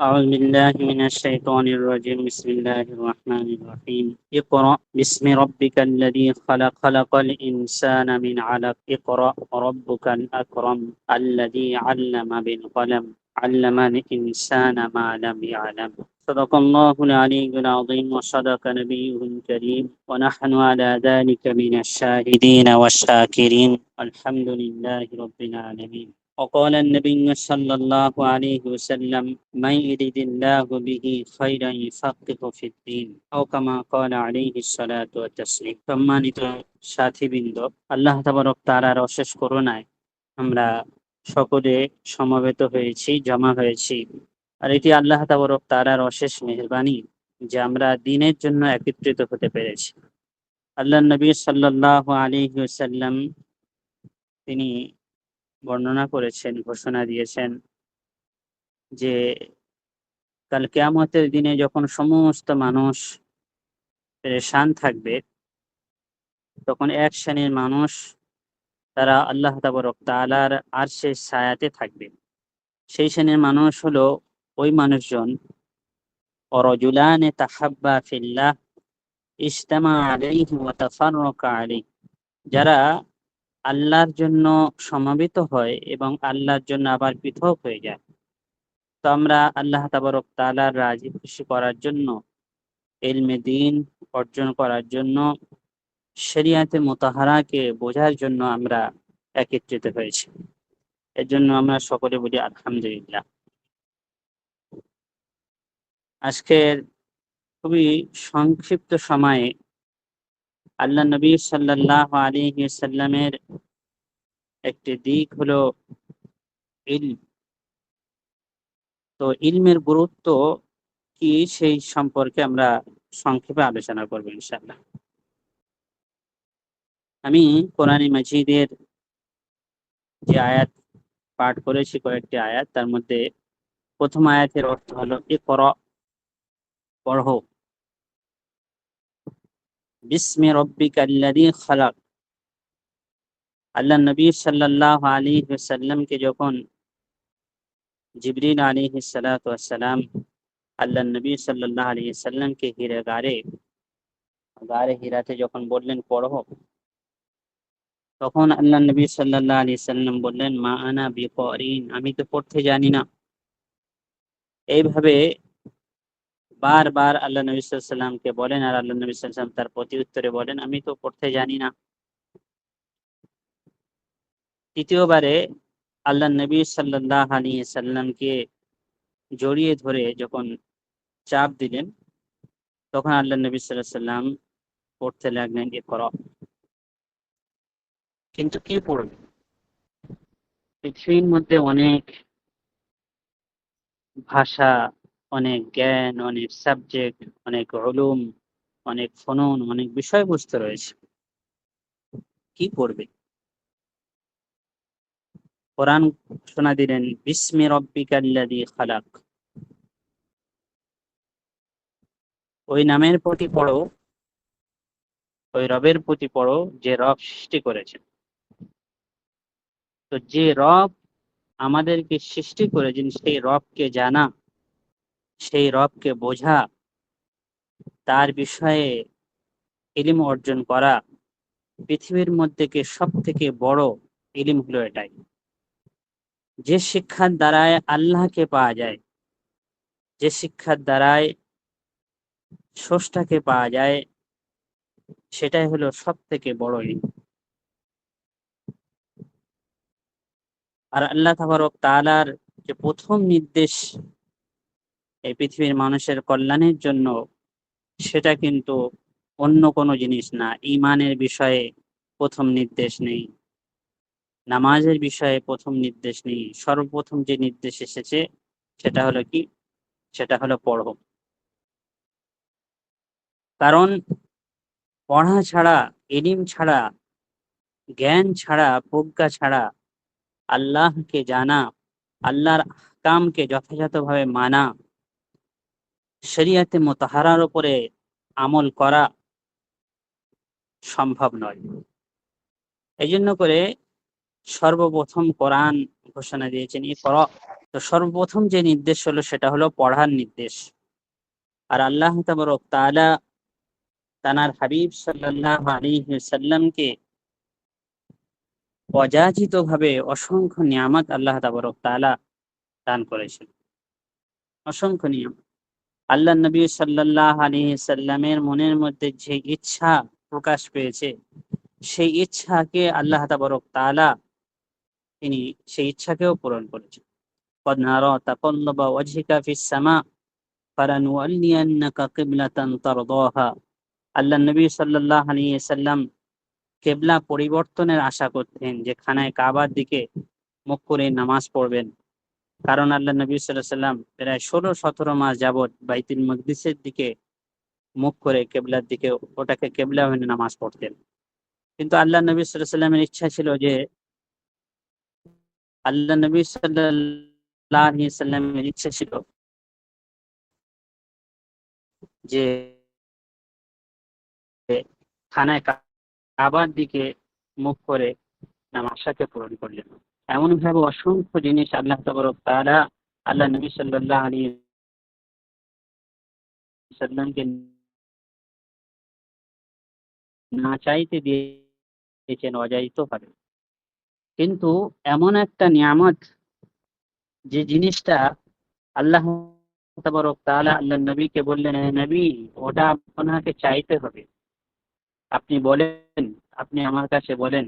أعوذ بالله من الشيطان الرجيم. بسم الله الرحمن الرحيم. اقرأ. باسم ربك الذي خلق خلق الإنسان من علق. اقرأ. ربك الأكرم الذي علم بالقلم. علم الإنسان ما لم يعلم. صدق الله العلي العظيم. وصدق نبيه الكريم. ونحن على ذلك من الشاهدين والشاكرين. الحمد لله رب العالمين. وقال النبي صلى الله عليه وسلم من يريد الله به خيرا يفقه في الدين أو كما قال عليه الصلاة والتسليم সম্মানিত সাথীবৃন্দ আল্লাহ তাবারক তাআলার অশেষ করুণায় আমরা সকলে সমবেত হয়েছি জমা হয়েছি আর এটি আল্লাহ তাবারক তাআলার অশেষ মেহেরবানি যে আমরা দিনের জন্য একত্রিত হতে পেরেছি আল্লাহ নবী সাল্লাল্লাহু আলাইহি ওয়াসাল্লাম তিনি বর্ণনা করেছেন, ঘোষণা দিয়েছেন যে কাল কেয়ামতের দিনে যখন সমস্ত মানুষ পরেশান থাকবে, তখন এক শ্রেণির মানুষ তারা আল্লাহ তাবরক তালার আর সে ছায়াতে থাকবে। সেই শ্রেণির মানুষ হলো ওই মানুষজন, অরজুলানে তাহাব্বা ফিল্লাহ ইস্তামা তাফাররাকা আলাইহি, যারা আল্লাহর জন্য সমাবেত হয় এবং আল্লাহর জন্য আবার পৃথক হয়ে যায়। তো আমরা আল্লাহ তাবারক তালার রাজি খুশি করার জন্য এলমে দিন অর্জন করার জন্য, শরিয়াতে মোতাহারাকে বোঝার জন্য আমরা একত্রিত হয়েছি। এর জন্য আমরা সকলে বলি আলহামদুলিল্লাহ। আজকের খুবই সংক্ষিপ্ত সময়ে আল্লাহ নবী সাল্লাহ আলী সাল্লামের একটি দিক হলো ইলম। তো ইলমের গুরুত্ব কি সেই সম্পর্কে আমরা সংক্ষেপে আলোচনা করব ইনশাল্লাহ আমি কোরআনী মাজিদের যে আয়াত পাঠ করেছি, কয়েকটি আয়াত, তার মধ্যে প্রথম আয়াতের অর্থ হলো এ কর পড়ো বিস্মে রব্বিকাল্লাদি খালাক আল্লাহ নবী সাল্লাহ আলী সাল্লামকে যখন জিবরিন আলী সালাম আল্লাহ নবী সাল্লাহ আলী সাল্লামকে হিরে গারে গারে হিরাতে যখন বললেন পড়ো তখন আল্লাহ নবী সাল্লাহ আলী সাল্লাম বললেন মা আনা বিকরিন আমি তো পড়তে জানি না এইভাবে বারবার আল্লাহ নবী সাল্লামকে বলেন আর আল্লাহ নবী সাল্লাম তার প্রতি উত্তরে বলেন, আমি তো পড়তে জানি না। তৃতীয়বারে আল্লাহ নবী সাল্লাহ আলী সাল্লামকে জড়িয়ে ধরে যখন চাপ দিলেন, তখন আল্লাহ নবী সাল্লাহ সাল্লাম পড়তে লাগলেন এ কর কিন্তু কি পড়বে? পৃথিবীর মধ্যে অনেক ভাষা অনেক জ্ঞান, অনেক সাবজেক্ট অনেক রলুম অনেক ফনন, অনেক বিষয়বস্তু রয়েছে। কি পড়বে? কোরআন শোনা দিলেন, বিস্মে রব্বিকাল্লাদি খালাক। ওই নামের প্রতি পড়ো, ওই রবের প্রতি পড়ো, যে রব সৃষ্টি করেছেন। তো যে রব আমাদেরকে সৃষ্টি করেছেন, সেই রবকে জানা। সেই রবকে বোঝা, তার বিষয়ে ইলিম অর্জন করা পৃথিবীর মধ্যে সব থেকে বড় ইলিম হলো এটাই। যে শিক্ষার দ্বারায় আল্লাহকে পাওয়া যায়, যে শিক্ষার দ্বারায় স্রষ্টাকে পাওয়া যায়, সেটাই হলো সব থেকে বড় ইলিম। আর আল্লাহ তাবারক তালার যে প্রথম নির্দেশ এই পৃথিবীর মানুষের কল্যাণের জন্য সেটা কিন্তু অন্য কোনো জিনিস না। ইমানের বিষয়ে প্রথম নির্দেশ নেই। নামাজের বিষয়ে প্রথম নির্দেশ নেই। সর্বপ্রথম যে নির্দেশ এসেছে সেটা হলো কি? সেটা হলো পড়ো। কারণ পড়া ছাড়া, এলিম ছাড়া, জ্ঞান ছাড়া, প্রজ্ঞা ছাড়া আল্লাহকে জানা, আল্লাহর কামকে যথাযথভাবে মানা শরিয়াতে মোতাহারার উপরে আমল করা সম্ভব নয়। এই জন্য করে সর্বপ্রথম কোরআন ঘোষণা দিয়েছেন ই কর, তো সর্বপ্রথম যে নির্দেশ হলো সেটা হলো পড়ার নির্দেশ। আর আল্লাহ তাআলা তানার হাবিব সাল্লাল্লাহু আলাইহি সাল্লামকে অযাচিত ভাবে অসংখ্য নিয়ামত আল্লাহ তাবরক তাআলা দান করেছেন। অসংখ্য নিয়ম আল্লাহ নবী সাল্লাহ আলী সাল্লামের মনের মধ্যে যে ইচ্ছা প্রকাশ পেয়েছে, সেই ইচ্ছাকে আল্লাহ তাবরক তালা তিনি সেই ইচ্ছাকেও পূরণ করেছেন। আল্লাহ কেবলা পরিবর্তনের আশা করতেন যে খানায় কাবার দিকে মুখ করে নামাজ পড়বেন। কারণ আল্লাহ নবী সাল্লাহ সাল্লাম প্রায় ষোলো সতেরো মাস যাবৎ বাইতুল মকদিসের দিকে মুখ করে কেবলার দিকে ওটাকে কেবলা হয়ে নামাজ পড়তেন। কিন্তু আল্লাহ নবী সাল্লাহ সাল্লামের ইচ্ছা ছিল যে আল্লাহ নবী সাল্লাহ সাল্লামের ইচ্ছা ছিল যে খানায় কাবার দিকে মুখ করে নামাজটাকে পূরণ করলেন। এমন ভাবে অসংখ্য জিনিস আল্লাহ তবরক তারা আল্লাহ নবী সাল্লাহ আলী সাল্লামকে না চাইতে দিয়েছেন অযাচিত ভাবে কিন্তু এমন একটা নিয়ামত, যে জিনিসটা আল্লাহ তবরক আল্লাহ নবীকে বললেন নবী, ওটা আপনাকে চাইতে হবে। আপনি বলেন, আপনি আমার কাছে বলেন।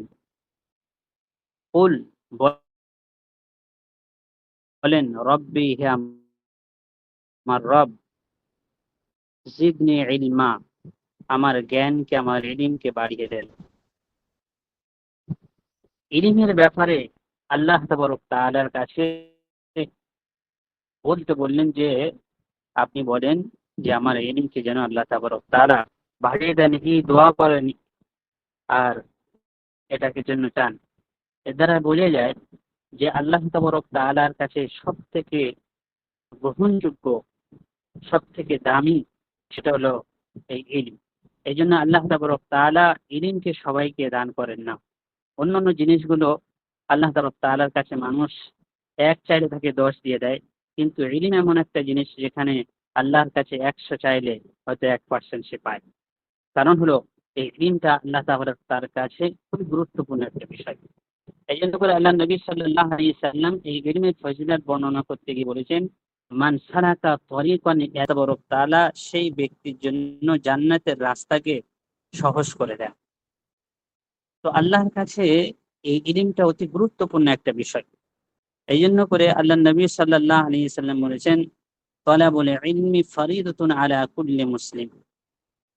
বলেন, রব্বি হে আমার রব, জিদনি ইলমা, আমার জ্ঞানকে, আমার ইলিমকে বাড়িয়ে দেন। ইলিমের ব্যাপারে আল্লাহ তবরক তাআলার কাছে বলতে বললেন যে, আপনি বলেন যে, আমার ইলিমকে যেন আল্লাহ তাবরক তাআলা বাড়িয়ে দেন, এই দোয়া করেন আর এটাকে জন্য চান। এর দ্বারা বোঝা যায় যে আল্লাহ তবরক তালার কাছে সব থেকে গ্রহণযোগ্য সব থেকে দামি সেটা হলো এই ইলিম। এই জন্য আল্লাহ তবরক তালা ইলিমকে সবাইকে দান করেন না। অন্যান্য জিনিসগুলো আল্লাহ তবরক তালার কাছে মানুষ এক চাইলে তাকে দশ দিয়ে দেয়, কিন্তু ইলিম এমন একটা জিনিস যেখানে আল্লাহর কাছে একশো চাইলে হয়তো এক পার্সেন্ট সে পায়। কারণ হলো এই ইলিমটা আল্লাহ তার কাছে খুবই গুরুত্বপূর্ণ একটা বিষয়। এই জন্য করে আল্লাহ নবী সাল্লাহ আলী সাল্লাম এই ইলমের ফজিলাত বর্ণনা করতে গিয়ে বলেছেন, মান সালাকা তরিকান এতবরক তালা সেই ব্যক্তির জন্য জান্নাতের রাস্তাকে সহজ করে দেন তো আল্লাহর কাছে এই ইলিমটা অতি গুরুত্বপূর্ণ একটা বিষয়। এই জন্য করে আল্লাহ নবী সাল্লাহ আলী সাল্লাম বলেছেন বলে ইলমি ফরিদতুন আলা কুল্লি মুসলিম।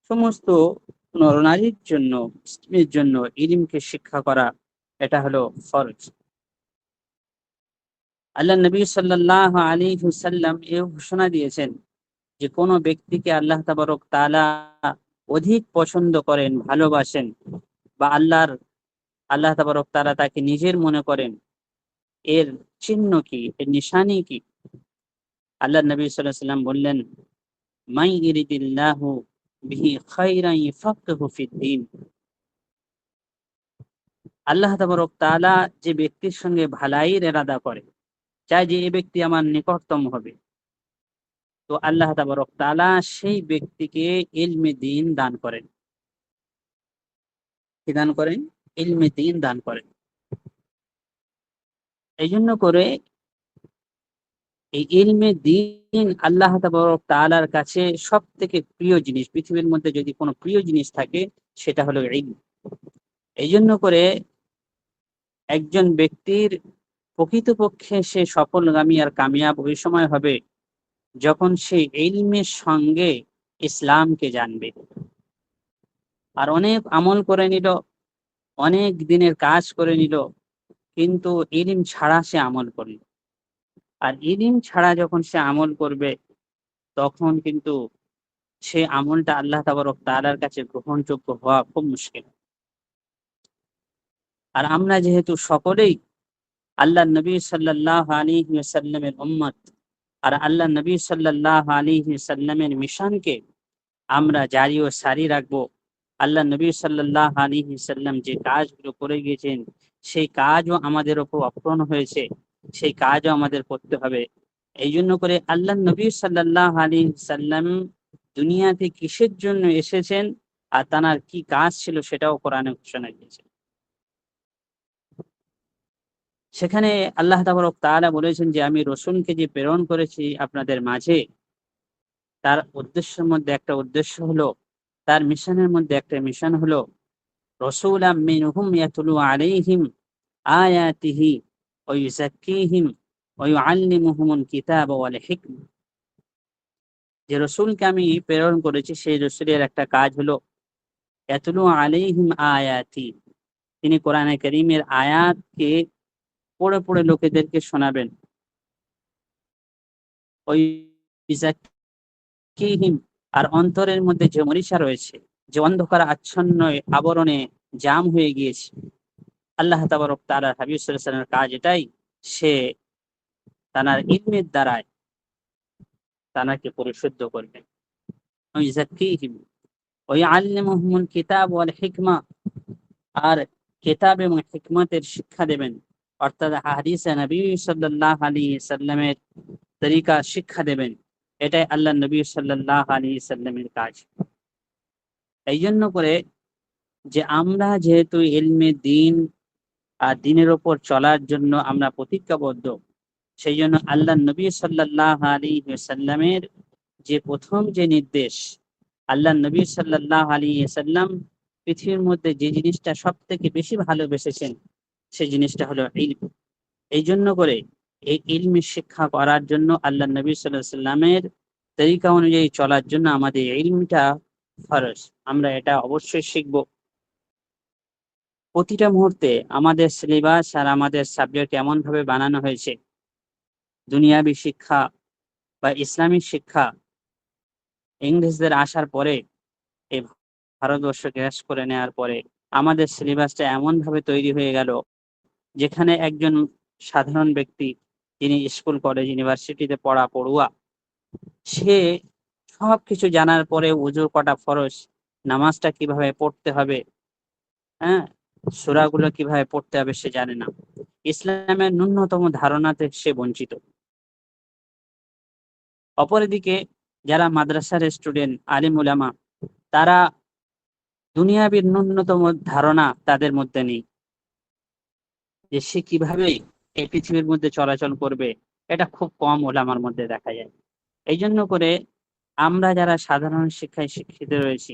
সমস্ত নরনারীর জন্য, মুসলিমের জন্য ইলিমকে শিক্ষা করা এটা হলো ফরজ। আল্লাহ নবী সাল্লাহ আলী হুসাল্লাম এ ঘোষণা দিয়েছেন যে কোনো ব্যক্তিকে আল্লাহ তাবারক তালা অধিক পছন্দ করেন, ভালোবাসেন বা আল্লাহর, আল্লাহ তাবারক তালা তাকে নিজের মনে করেন, এর চিহ্ন কি, এর নিশানি কি? আল্লাহ নবী সাল্লাহ সাল্লাম বললেন, মাই ইরিদিল্লাহু বিহি ফাকহু ফিদ্দিন আল্লাহ তাবরক তালা যে ব্যক্তির সঙ্গে ভালাইয়ের এরাদা করে চাই যে এই ব্যক্তি আমার নিকটতম হবে। তো আল্লাহ তাবরক তালা সেই ব্যক্তিকে ইলমে দিন দান করেন। কি দান করেন? ইলমে দিন দান করেন। এই জন্য করে এই ইলমে দিন আল্লাহ তাবরক তালার কাছে সব থেকে প্রিয় জিনিস, পৃথিবীর মধ্যে যদি কোনো প্রিয় জিনিস থাকে, সেটা হলো ইলম। এই জন্য করে একজন ব্যক্তির প্রকৃতপক্ষে সে সফলগামী আর কামিয়াব ওই সময় হবে যখন সে ইলমের সঙ্গে ইসলামকে জানবে। আর অনেক আমল করে নিল, অনেক দিনের কাজ করে নিল, কিন্তু ইলিম ছাড়া সে আমল করল। আর ইলিম ছাড়া যখন সে আমল করবে, তখন কিন্তু সে আমলটা আল্লাহ তাবরক তালার কাছে গ্রহণযোগ্য হওয়া খুব মুশকিল। আর আমরা যেহেতু সকলেই আল্লাহ নবী সাল্লাহ আলী সাল্লামের উম্মত, আর আল্লাহ নবী সাল্লাহ আলী সাল্লামের মিশনকে আমরা জারি ও সারি রাখব আল্লাহ নবী সাল্লাহ আলী সাল্লাম যে কাজগুলো করে গিয়েছেন, সেই কাজও আমাদের ওপর অপূরণ হয়েছে, সেই কাজও আমাদের করতে হবে। এই জন্য করে আল্লাহ নবী সাল্লাহ আলী সাল্লাম দুনিয়াতে কিসের জন্য এসেছেন আর তানার কি কাজ ছিল সেটাও কোরআনে ঘোষণা দিয়েছেন। সেখানে আল্লাহ তাবরক তাআলা বলেছেন যে, আমি রসুনকে যে প্রেরণ করেছি আপনাদের মাঝে, তার উদ্দেশ্যের মধ্যে একটা উদ্দেশ্য হলো, তার মিশনের মধ্যে একটা মিশন হলো রসুল মিনহুম ইয়াতলু আলাইহিম আয়াতিহি ওয়া ইউযাক্কিহিম ওয়া ইউআল্লিমুহুমুল কিতাবা ওয়াল যে রসুলকে আমি প্রেরণ করেছি, সেই রসুলের একটা কাজ হলো, ইয়াতলু আলাইহিম আয়াতি, তিনি কোরআনে করিমের আয়াতকে পড়ে পড়ে লোকেদেরকে শোনাবেন। ওই আর অন্তরের মধ্যে যে মরিষা রয়েছে, যে অন্ধকার আচ্ছন্ন আবরণে জাম হয়ে গিয়েছে, আল্লাহ তাবারক তারা হাবিবুল্লাহ কাজ এটাই, সে তানার ইলমের দ্বারায় তানাকে পরিশুদ্ধ করবেন ওই জাকিহিম ওই কিতাব আর কিতাব এবং হিকমতের শিক্ষা দেবেন। অর্থাৎ হাদিসে নবী সাল্লাহ আলী সাল্লামের তরিকা শিক্ষা দেবেন। এটাই আল্লাহ নবী সাল্লাহ আলী সাল্লামের কাজ। এই জন্য করে যে আমরা যেহেতু এলমে দিন আর দিনের ওপর চলার জন্য আমরা প্রতিজ্ঞাবদ্ধ সেই জন্য আল্লাহ নবী সাল্লাহ আলী সাল্লামের যে প্রথম যে নির্দেশ, আল্লাহ নবী সাল্লাহ আলী সাল্লাম পৃথিবীর মধ্যে যে জিনিসটা সব থেকে বেশি ভালোবেসেছেন সেই জিনিসটা হলো ইলম। এই জন্য করে এই ইলমি শিক্ষা করার জন্য আল্লাহ নবী সাল্লাহ সাল্লামের তরিকা অনুযায়ী চলার জন্য আমাদের ইলমটা ফরজ। আমরা এটা অবশ্যই শিখব। প্রতিটা মুহূর্তে আমাদের সিলেবাস আর আমাদের সাবজেক্ট এমন ভাবে বানানো হয়েছে, দুনিয়াবি শিক্ষা বা ইসলামিক শিক্ষা ইংরেজদের আসার পরে, এই ভারতবর্ষ গ্রাস করে নেওয়ার পরে, আমাদের সিলেবাসটা এমন ভাবে তৈরি হয়ে গেল যেখানে একজন সাধারণ ব্যক্তি যিনি স্কুল, কলেজ, ইউনিভার্সিটিতে পড়া পড়ুয়া, সে সব কিছু জানার পরে উজুর কটা ফরজ, নামাজটা কীভাবে পড়তে হবে হ্যাঁ? সুরাগুলো কীভাবে পড়তে হবে সে জানে না। ইসলামের ন্যূনতম ধারণাতে সে বঞ্চিত। অপরদিকে যারা মাদ্রাসার স্টুডেন্ট, আলিম উলামা, তারা দুনিয়াবির ন্যূনতম ধারণা তাদের মধ্যে নেই। যে সে কীভাবে এই পৃথিবীর মধ্যে চলাচল করবে, এটা খুব কম ওলামার মধ্যে দেখা যায়। এই জন্য করে আমরা যারা সাধারণ শিক্ষায় শিক্ষিত রয়েছি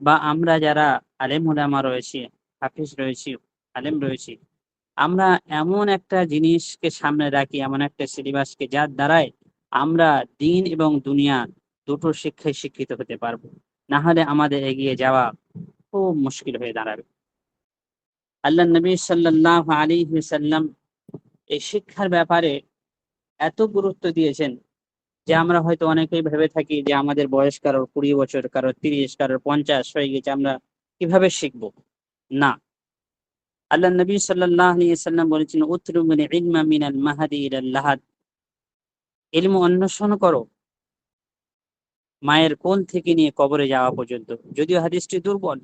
বা আমরা যারা আলেম ওলামা রয়েছি, হাফিজ রয়েছি, আলেম রয়েছি, আমরা এমন একটা জিনিসকে সামনে রাখি, এমন একটা সিলেবাসকে যার দ্বারাই আমরা দিন এবং দুনিয়া দুটো শিক্ষায় শিক্ষিত হতে পারব। না হলে আমাদের এগিয়ে যাওয়া খুব মুশকিল হয়ে দাঁড়াবে। আল্লাহ নবী সাল্লাহ আলী সাল্লাম এই শিক্ষার ব্যাপারে এত গুরুত্ব দিয়েছেন যে আমরা হয়তো অনেকেই ভেবে থাকি যে আমাদের বয়স কারোর কুড়ি বছর কারোর তিরিশ কারোর পঞ্চাশ হয়ে গেছে, আমরা কীভাবে শিখব? না। আল্লাহ নবী সাল্লাহ সাল্লাম বলেছেন উত্তরুমিন ইলমা মিনাল মাহাদি ইলম অন্বেষণ করো। মায়ের কোল থেকে নিয়ে কবরে যাওয়া পর্যন্ত। যদিও হাদিসটি দুর্বল,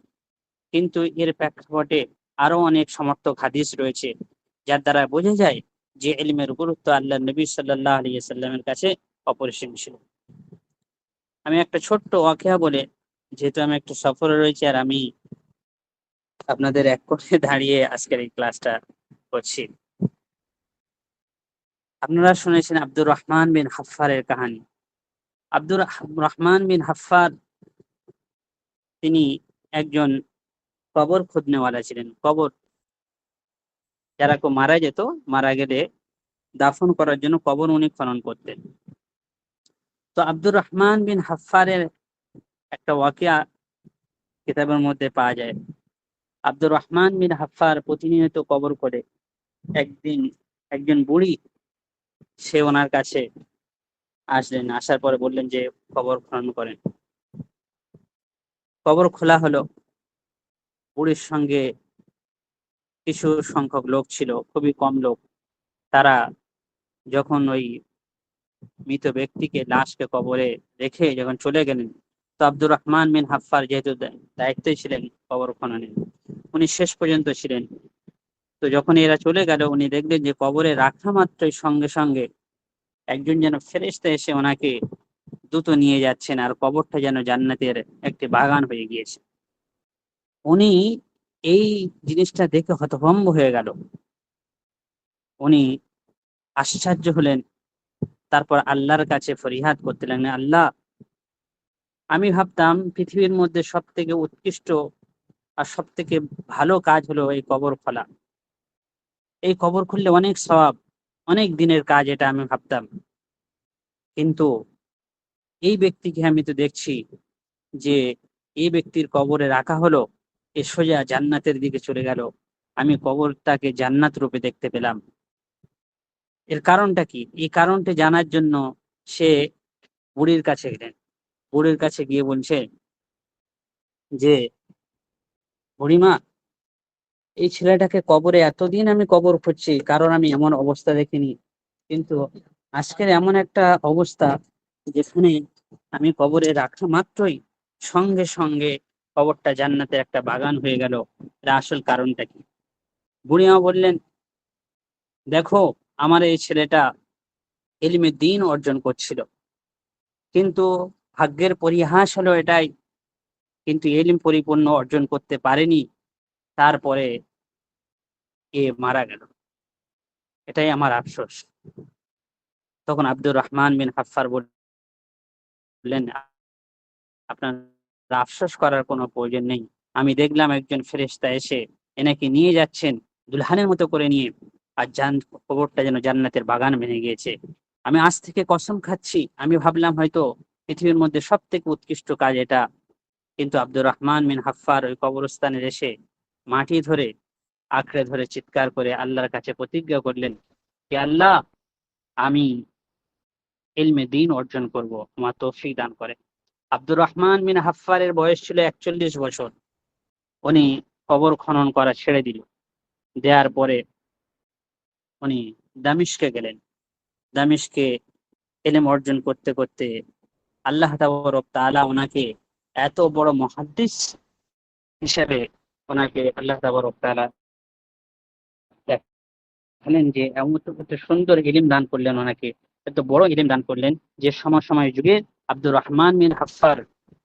কিন্তু এর প্রেক্ষাপটে আরও অনেক সমর্থক হাদিস রয়েছে, যার দ্বারা বোঝা যায় যে এলিমের গুরুত্ব আল্লাহ নবী সাল্লাহ আলিয়া সাল্লামের কাছে অপরিসীম ছিল। আমি একটা ছোট্ট অকেয়া বলে, যেহেতু আমি একটু সফরে রয়েছি আর আমি আপনাদের এক করে দাঁড়িয়ে আজকের এই ক্লাসটা করছি। আপনারা শুনেছেন আব্দুর রহমান বিন হাফারের কাহানি। আব্দুর রহমান বিন হাফার তিনি একজন কবর খুদনেওয়ালা ছিলেন, কবর। যারা কেউ মারা যেত, মারা গেলে দাফন করার জন্য কবর উনি খনন করতেন। তো আব্দুর রহমান বিন হাফারের একটা ওয়াকিয়া কিতাবের মধ্যে পাওয়া যায়। আব্দুর রহমান বিন হাফার প্রতিনিয়ত কবর করে। একদিন একজন বুড়ি, সে ওনার কাছে আসলেন, আসার পরে বললেন যে কবর খনন করেন। কবর খোলা হলো। বুড়ির সঙ্গে কিছু সংখ্যক লোক ছিল, খুবই কম লোক। তারা যখন ওই মৃত ব্যক্তিকে লাশকে কবরে রেখে যখন চলে গেলেন, তো আব্দুর রহমান বিন হাফার যেহেতু দায়িত্বে ছিলেন কবর খননে উনি শেষ পর্যন্ত ছিলেন। তো যখন এরা চলে গেল, উনি দেখলেন যে কবরে রাখা মাত্রই সঙ্গে সঙ্গে একজন যেন ফেরেস্তা এসে ওনাকে দ্রুত নিয়ে যাচ্ছেন, আর কবরটা যেন জান্নাতের একটি বাগান হয়ে গিয়েছে। উনি এই জিনিসটা দেখে হতভম্ব হয়ে গেল। উনি আশ্চর্য হলেন। তারপর আল্লাহর কাছে ফরিহাদ করতে লাগলেন আল্লাহ, আমি ভাবতাম পৃথিবীর মধ্যে সব থেকে উৎকৃষ্ট আর সব থেকে ভালো কাজ হলো এই কবর খোলা। এই কবর খুললে অনেক সব অনেক দিনের কাজ এটা আমি ভাবতাম। কিন্তু এই ব্যক্তিকে আমি তো দেখছি যে এই ব্যক্তির কবরে রাখা হলো এ সোজা জান্নাতের দিকে চলে গেল। আমি কবরটাকে জান্নাত রূপে দেখতে পেলাম। এর কারণটা কি? এই কারণটা জানার জন্য সে বুড়ির কাছে গেলেন। বুড়ির কাছে গিয়ে বলছে যে, বুড়িমা, এই ছেলেটাকে কবরে এতদিন আমি কবর খুঁজছি, কারণ আমি এমন অবস্থা দেখিনি। কিন্তু আজকের এমন একটা অবস্থা যেখানে আমি কবরে রাখা মাত্রই সঙ্গে সঙ্গে কবরটা জান্নাতের একটা বাগান হয়ে গেল। এর আসল কারণটা কি? বুড়িমা বললেন, দেখো, আমার এই ছেলেটা এলিমে দিন অর্জন করছিল। কিন্তু ভাগ্যের পরিহাস হলো এটাই। কিন্তু এলিম পরিপূর্ণ অর্জন করতে পারেনি। তারপরে এ মারা গেল। এটাই আমার আফসোস। তখন আব্দুর রহমান বিন হাফার বললেন, আপনার আফসোস করার কোনো প্রয়োজন নেই। আমি দেখলাম একজন ফেরেস্তা এসে এনাকে নিয়ে যাচ্ছেন দুলহানের মতো করে নিয়ে। আর জান কবরটা যেন জান্নাতের বাগান ভেঙে গিয়েছে। আমি আজ থেকে কসম খাচ্ছি। আমি ভাবলাম হয়তো পৃথিবীর মধ্যে সব থেকে উৎকৃষ্ট কাজ এটা। কিন্তু আব্দুর রহমান মিন হাফার ওই কবরস্থানের এসে মাটি ধরে, আঁকড়ে ধরে চিৎকার করে আল্লাহর কাছে প্রতিজ্ঞা করলেন যে আল্লাহ, আমি এলমে দিন অর্জন করব। আমার তৌফিক দান করে আব্দুর রহমান মিন হাফারের বয়স ছিল একচল্লিশ বছর। উনি কবর খনন করা ছেড়ে দিল। দেওয়ার পরে উনি দামিশকে গেলেন। দামিশকে এলেম অর্জন করতে করতে আল্লাহ তাআলা ওনাকে এত বড় মহাদ্দিস হিসাবে ওনাকে আল্লাহ তাআলা দেখালেন যে এমন সুন্দর ইলিম দান করলেন ওনাকে, এত বড় ইলিম দান করলেন যে সময় সময় যুগে আব্দুর রহমান মিন হাফার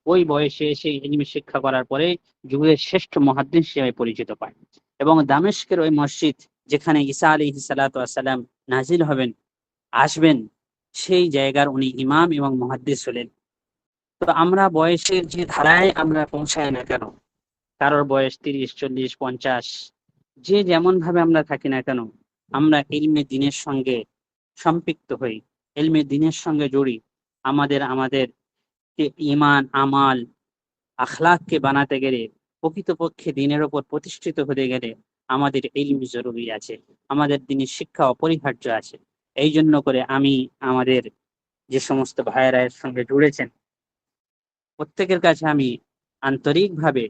ওই বয়সে এসে ইলিমি শিক্ষা করার পরে যুগের শ্রেষ্ঠ মহাদ্দিস হিসেবে পরিচিত পায়। এবং দামেস্কের ওই মসজিদ যেখানে ঈসা আলী সালাম নাজিল হবেন, আসবেন, সেই জায়গার উনি ইমাম এবং মহাদ্দিস হলেন। তো আমরা বয়সের যে ধারায় আমরা পৌঁছাই না কেন? কারোর বয়স তিরিশ, চল্লিশ, পঞ্চাশ, যে যেমন ভাবে আমরা থাকি না কেন, আমরা ইলমে দিনের সঙ্গে সম্পৃক্ত হই এলমে দিনের সঙ্গে জড়ি। আমাদের আমাদের ইমান আমাল আখলাককে বানাতে গেলে প্রকৃতপক্ষে দিনের ওপর প্রতিষ্ঠিত হতে গেলে আমাদের ইলমি জরুরি আছে। আমাদের দিনের শিক্ষা অপরিহার্য আছে। এই জন্য করে আমি আমাদের যে সমস্ত ভাইয়েরা এর সঙ্গে জুড়েছেন প্রত্যেকের কাছে আমি আন্তরিকভাবে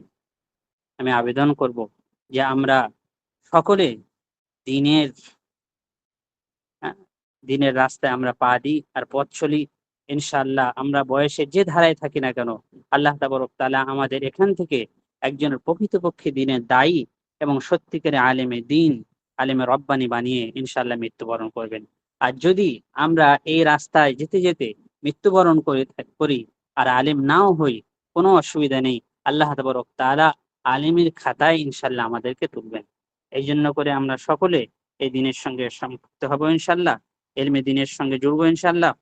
আমি আবেদন করব যে আমরা সকলে দিনের হ্যাঁ, দিনের রাস্তায় আমরা পা দিই আর পথ চলি। ইনশাল্লাহ আমরা বয়সে যে ধারায় থাকি না কেন, আল্লাহ তাবরক তালা আমাদের এখান থেকে একজনের প্রকৃতপক্ষে দিনের দায়ী এবং সত্যিকারে আলেমে দিন, আলেমে রব্বানি বানিয়ে ইনশাল্লাহ মৃত্যুবরণ করবেন। আর যদি আমরা এই রাস্তায় যেতে যেতে মৃত্যুবরণ করে করি আর আলেম নাও হই, কোনো অসুবিধা নেই, আল্লাহ তবরক তালা আলিমের খাতায় ইনশাল্লাহ আমাদেরকে তুলবেন। এই জন্য করে আমরা সকলে এই দিনের সঙ্গে সম্পৃক্ত হব ইনশাল্লাহ এলমে দিনের সঙ্গে জুড়বো ইনশাল্লাহ